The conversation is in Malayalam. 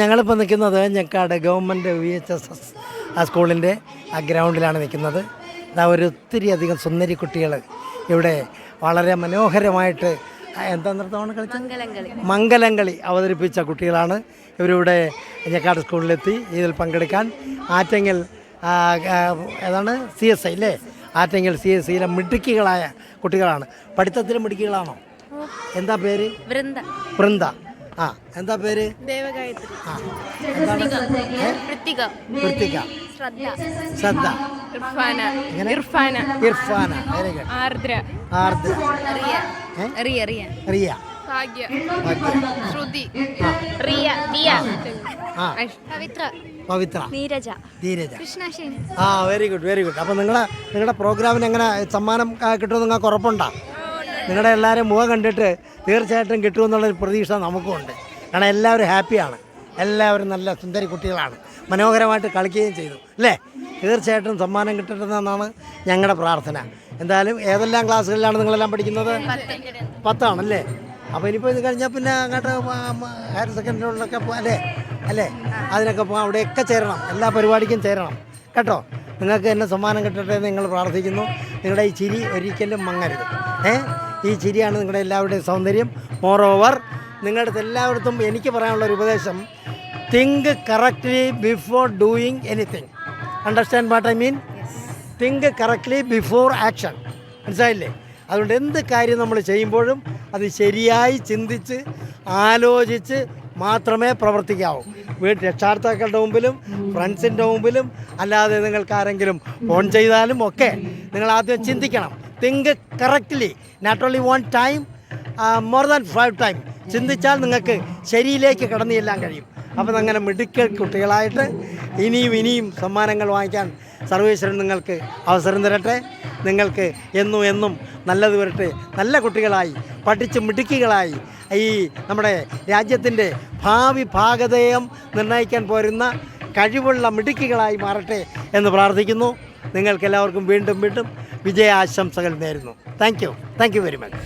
ഞങ്ങളിപ്പോൾ നിൽക്കുന്നത് Njekkad government V H S S ആ സ്കൂളിന്റെ ആ ഗ്രൗണ്ടിലാണ് നിൽക്കുന്നത്. ഇതാ ഒരു ഒത്തിരി അധികം സുന്ദരി കുട്ടികൾ ഇവിടെ വളരെ മനോഹരമായിട്ട് എന്താ നൃത്തമാണ് കളിച്ചത്? മംഗലംകളി അവതരിപ്പിച്ച കുട്ടികളാണ്. ഇവരിവിടെ ഞെക്കാട് സ്കൂളിലെത്തി ഇതിൽ പങ്കെടുക്കാൻ. ആറ്റെങ്കിൽ ഏതാണ്? സി എസ് ഐ അല്ലേ ആറ്റെങ്കിൽ സി എസ് സിയിലെ മിടുക്കികളായ കുട്ടികളാണ്. പഠിത്തത്തിലെ മിടുക്കികളാണോ? എന്താ പേര്? വൃന്ദ. വൃന്ദ. ആ എന്താ പേര്? ദേവഗായത്രി. ആ എന്താണ്? ഏ? Krittika Krithika Shraddha. Shraddha. Irfana. Irfana. Irfana. Very good Ardra. ആർദ്ര. റിയ. റിയ റിയ. റിയ. ഭാഗ്യ. ശ്രുതി. ആ. റിയ ദിയ. പവിത്ര. പവിത്ര. നീരജ. കൃഷ്ണാശേനി ആ വെരി ഗുഡ് വെരി ഗുഡ് അപ്പോൾ നിങ്ങളെ നിങ്ങളുടെ പ്രോഗ്രാമിന് എങ്ങനെ സമ്മാനം കിട്ടുമെന്ന് നിങ്ങൾക്ക് ഉറപ്പുണ്ടോ? നിങ്ങളുടെ എല്ലാവരും മുഖം കണ്ടിട്ട് തീർച്ചയായിട്ടും കിട്ടുമെന്നുള്ളൊരു പ്രതീക്ഷ നമുക്കുമുണ്ട് കാരണം എല്ലാവരും ഹാപ്പിയാണ് എല്ലാവരും നല്ല സുന്ദരി കുട്ടികളാണ്. മനോഹരമായിട്ട് കളിക്കുകയും ചെയ്തു. അല്ലേ? തീർച്ചയായിട്ടും സമ്മാനം കിട്ടട്ടെന്നാണ് ഞങ്ങളുടെ പ്രാർത്ഥന. എന്തായാലും ഏതെല്ലാം ക്ലാസ്സുകളിലാണ് നിങ്ങളെല്ലാം പഠിക്കുന്നത്? പത്താണല്ലേ? അപ്പോൾ ഇനിയിപ്പോൾ ഇത് കഴിഞ്ഞാൽ പിന്നെ അങ്ങോട്ട് ഹയർ സെക്കൻഡറികളിലൊക്കെ അല്ലേ? അല്ലേ? അതിനൊക്കെ പോകാം അവിടെയൊക്കെ ചേരണം. എല്ലാ പരിപാടിക്കും ചേരണം. കേട്ടോ? നിങ്ങൾക്ക് എന്നെ സമ്മാനം കിട്ടട്ടെ എന്ന് നിങ്ങൾ പ്രാർത്ഥിക്കുന്നു. നിങ്ങളുടെ ഈ ചിരി ഒരിക്കലും മങ്ങരുത്. ഏ? ഈ ചിരിയാണ് നിങ്ങളുടെ എല്ലാവരുടെയും സൗന്ദര്യം. മോർ ഓവർ നിങ്ങളുടെ എല്ലായിടത്തും എനിക്ക് പറയാനുള്ള ഒരു ഉപദേശം. Think correctly before doing anything understand what I mean think correctly before action മനസ്സിലായില്ലേ? അതുകൊണ്ട് എന്ത് കാര്യം നമ്മൾ ചെയ്യുമ്പോഴും അത് ശരിയായി ചിന്തിച്ച് ആലോചിച്ച് മാത്രമേ പ്രവർത്തിക്കാവൂ. വീട്ടിൽ രക്ഷാർത്ഥാക്കളുടെ മുമ്പിലും ഫ്രണ്ട്സിന്റെ മുമ്പിലും അല്ലാതെ നിങ്ങൾക്ക് ആരെങ്കിലും ഫോൺ ചെയ്താലും ഒക്കെ നിങ്ങൾ ആദ്യം ചിന്തിക്കണം. Think correctly. Not only one time more than five time ചിന്തിച്ചാൽ നിങ്ങൾക്ക് ശരിയിലേക്ക് കടന്നു ചെല്ലാൻ കഴിയും. അപ്പം അങ്ങനെ മിടുക്കൽ കുട്ടികളായിട്ട് ഇനിയും ഇനിയും സമ്മാനങ്ങൾ വാങ്ങിക്കാൻ സർവേശ്വരൻ നിങ്ങൾക്ക് അവസരം തരട്ടെ. നിങ്ങൾക്ക് എന്നും എന്നും നല്ലത് വരട്ടെ. നല്ല കുട്ടികളായി പഠിച്ച് മിടുക്കികളായി ഈ നമ്മുടെ രാജ്യത്തിന്റെ ഭാവി ഭാഗതയം നിർണയിക്കാൻ പോരുന്ന കഴിവുള്ള മിടുക്കികളായി മാറട്ടെ എന്ന് പ്രാർത്ഥിക്കുന്നു. നിങ്ങൾക്കെല്ലാവർക്കും വീണ്ടും വീണ്ടും വിജയാശംസകൾ നേരുന്നു. Thank you thank you very much